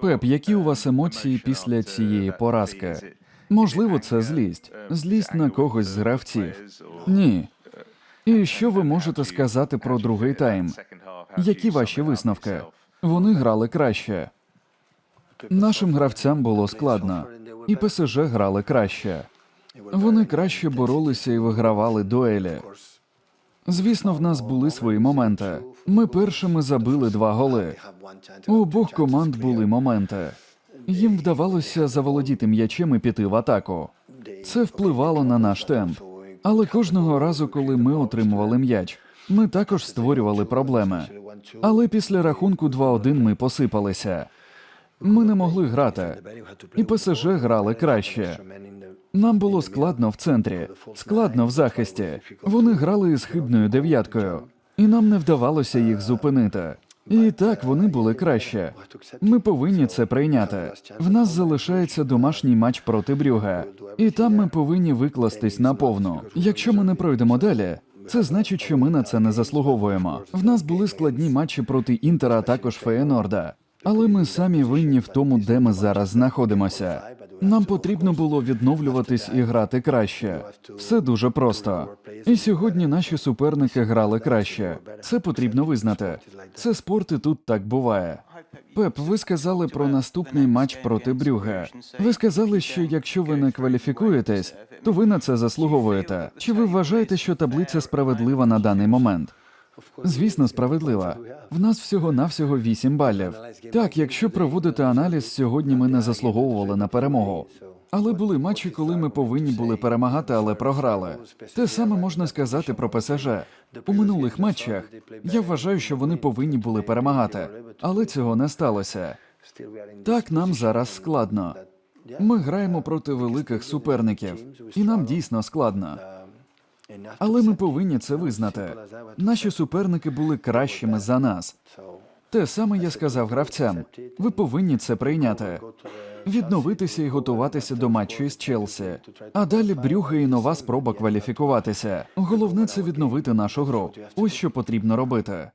Пеп, які у вас емоції після цієї поразки? Можливо, це злість, злість на когось з гравців. Ні. І що ви можете сказати про другий тайм? Які ваші висновки? Вони грали краще. Нашим гравцям було складно, і ПСЖ грали краще. Вони краще боролися і вигравали дуелі. Звісно, в нас були свої моменти. Ми першими забили два голи. У обох команд були моменти. Їм вдавалося заволодіти м'ячем і піти в атаку. Це впливало на наш темп. Але кожного разу, коли ми отримували м'яч, ми також створювали проблеми. Але після рахунку 2-1 ми посипалися. Ми не могли грати. І ПСЖ грали краще. Нам було складно в центрі, складно в захисті. Вони грали із хибною дев'яткою, і нам не вдавалося їх зупинити. І так вони були краще. Ми повинні це прийняти. В нас залишається домашній матч проти Брюга, і там ми повинні викластись наповну. Якщо ми не пройдемо далі, це значить, що ми на це не заслуговуємо. В нас були складні матчі проти Інтера, а також Феєнорда. Але ми самі винні в тому, де ми зараз знаходимося. Нам потрібно було відновлюватись і грати краще. Все дуже просто. І сьогодні наші суперники грали краще. Це потрібно визнати. Це спорт і тут так буває. Пеп, ви сказали про наступний матч проти Брюге. Ви сказали, що якщо ви не кваліфікуєтесь, то ви на це заслуговуєте. Чи ви вважаєте, що таблиця справедлива на даний момент? Звісно, справедлива. В нас всього навсього 8 балів. Так, якщо проводити аналіз, сьогодні ми не заслуговували на перемогу. Але були матчі, коли ми повинні були перемагати, але програли. Те саме можна сказати про ПСЖ. У минулих матчах я вважаю, що вони повинні були перемагати, але цього не сталося. Так нам зараз складно. Ми граємо проти великих суперників, і нам дійсно складно. Але ми повинні це визнати. Наші суперники були кращими за нас. Те саме я сказав гравцям. Ви повинні це прийняти. Відновитися і готуватися до матчу із Челсі. А далі брюга і нова спроба кваліфікуватися. Головне це відновити нашу гру. Ось що потрібно робити.